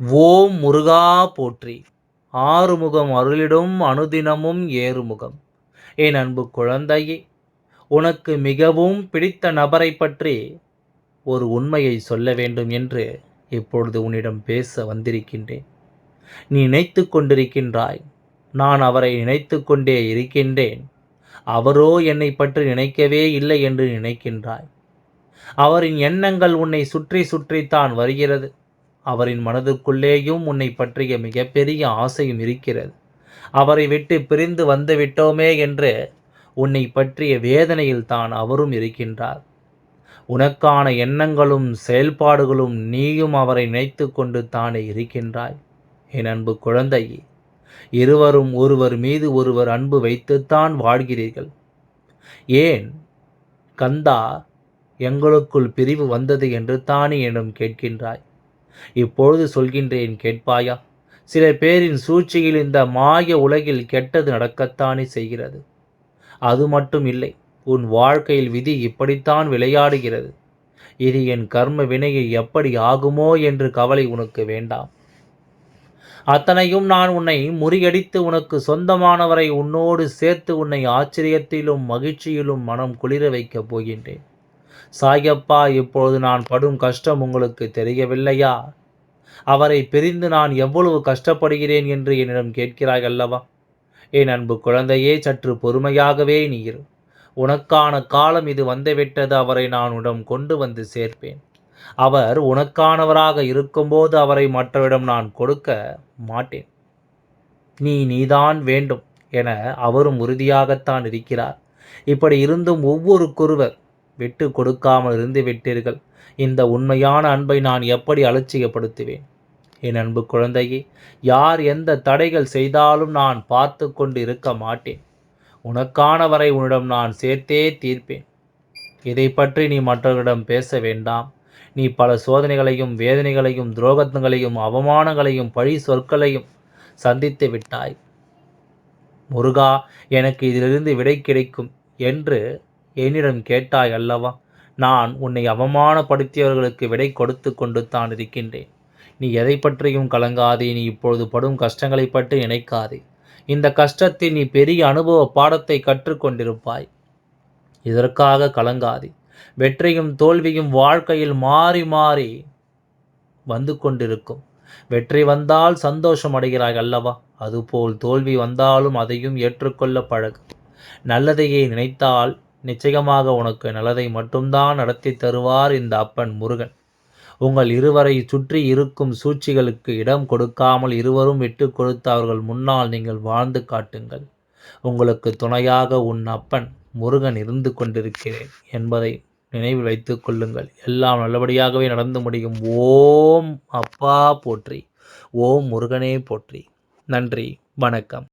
ஓம் முருகா போற்றி. ஆறுமுகம் அருளிடும் அனுதினமும் ஏறுமுகம். என் அன்பு குழந்தையே உனக்கு மிகவும் பிடித்த நபரை பற்றி ஒரு உண்மையை சொல்ல வேண்டும் என்று இப்பொழுது உன்னிடம் பேச வந்திருக்கின்றேன். நீ நினைத்து கொண்டிருக்கின்றாய் நான் அவரை நினைத்து கொண்டே இருக்கின்றேன். அவரோ என்னை பற்றி நினைக்கவே இல்லை என்று நினைக்கின்றாய். அவரின் எண்ணங்கள் உன்னை சுற்றி சுற்றித்தான் வருகிறது. அவரின் மனதுக்குள்ளேயும் உன்னை பற்றிய மிகப்பெரிய ஆசையும் இருக்கிறது. அவரை விட்டு பிரிந்து வந்துவிட்டோமே என்று உன்னை பற்றிய வேதனையில் தான் அவரும் இருக்கின்றார். உனக்கான எண்ணங்களும் செயல்பாடுகளும் நீயும் அவரை நினைத்து கொண்டு தானே இருக்கின்றாய். என் அன்பு குழந்தையே இருவரும் ஒருவர் மீது ஒருவர் அன்பு வைத்துத்தான் வாழ்கிறீர்கள். ஏன்? கந்தா எங்களுக்குள் பிரிவு வந்தது என்று தானே என்னும் கேட்கின்றாய். இப்பொழுது சொல்கின்றேன் கேட்பாயா? சில பேரின் சூழ்ச்சியில் இந்த மாய உலகில் கெட்டது நடக்கத்தானே செய்கிறது. அது மட்டும் இல்லை உன் வாழ்க்கையில் விதி இப்படித்தான் விளையாடுகிறது. இது என் கர்ம வினையை எப்படி ஆகுமோ என்று கவலை உனக்கு வேண்டாம். அத்தனையும் நான் உன்னை முறியடித்து உனக்கு சொந்தமானவரை உன்னோடு சேர்த்து உன்னை ஆச்சரியத்திலும் மகிழ்ச்சியிலும் மனம் குளிர வைக்கப் போகின்றேன். சாயப்பா இப்பொழுது நான் படும் கஷ்டம் உங்களுக்கு தெரியவில்லையா? அவரை பிரிந்து நான் எவ்வளவு கஷ்டப்படுகிறேன் என்று என்னிடம் கேட்கிறாய் அல்லவா? என் அன்பு குழந்தையே சற்று பொறுமையாகவே நீர். உனக்கான காலம் இது வந்துவிட்டது அவரை நான் உடம் கொண்டு வந்து சேர்ப்பேன். அவர் உனக்கானவராக இருக்கும்போது அவரை மற்றவிடம் நான் கொடுக்க மாட்டேன். நீ நீதான் வேண்டும் என அவரும் உறுதியாகத்தான் இருக்கிறார். இப்படி இருந்தும் ஒவ்வொரு குருவர் விட்டு கொடுக்காமல் இருந்து விட்டீர்கள். இந்த உண்மையான அன்பை நான் எப்படி அலட்சியப்படுத்துவேன்? என் அன்பு குழந்தையே யார் எந்த தடைகள் செய்தாலும் நான் பார்த்து கொண்டு இருக்க மாட்டேன். உனக்கானவரை உன்னிடம் நான் சேர்த்தே தீர்ப்பேன். இதை பற்றி நீ மற்றவர்களிடம் பேச வேண்டாம். நீ பல சோதனைகளையும் வேதனைகளையும் துரோகங்களையும் அவமானங்களையும் பழி சொற்களையும் சந்தித்து விட்டாய். முருகா எனக்கு இதிலிருந்து விடை கிடைக்கும் என்று என்னிடம் கேட்டாய் அல்லவா? நான் உன்னை அவமானப்படுத்தியவர்களுக்கு விடை கொடுத்து கொண்டு தான் இருக்கின்றேன். நீ எதை பற்றியும் கலங்காதே. நீ இப்பொழுது படும் கஷ்டங்களை பற்றி நினைக்காதே. இந்த கஷ்டத்தில் நீ பெரிய அனுபவ பாடத்தை கற்றுக்கொண்டிருப்பாய் இதற்காக கலங்காதே. வெற்றியும் தோல்வியும் வாழ்க்கையில் மாறி மாறி வந்து கொண்டிருக்கும். வெற்றி வந்தால் சந்தோஷம் அடைகிறாய் அல்லவா? அதுபோல் தோல்வி வந்தாலும் அதையும் ஏற்றுக்கொள்ள பழகு. நல்லதையே நினைத்தால் நிச்சயமாக உனக்கு நல்லதை மட்டும்தான் நடத்தி தருவார் இந்த அப்பன் முருகன். உங்கள் இருவரை சுற்றி இருக்கும் சூழ்ச்சிகளுக்கு இடம் கொடுக்காமல் இருவரும் விட்டு கொடுத்து அவர்கள் முன்னால் நீங்கள் வாழ்ந்து காட்டுங்கள். உங்களுக்கு துணையாக உன் அப்பன் முருகன் இருந்து கொண்டிருக்கிறேன் என்பதை நினைவில் வைத்துக் கொள்ளுங்கள். எல்லாம் நல்லபடியாகவே நடந்து முடியும். ஓம் அப்பா போற்றி. ஓம் முருகனே போற்றி. நன்றி. வணக்கம்.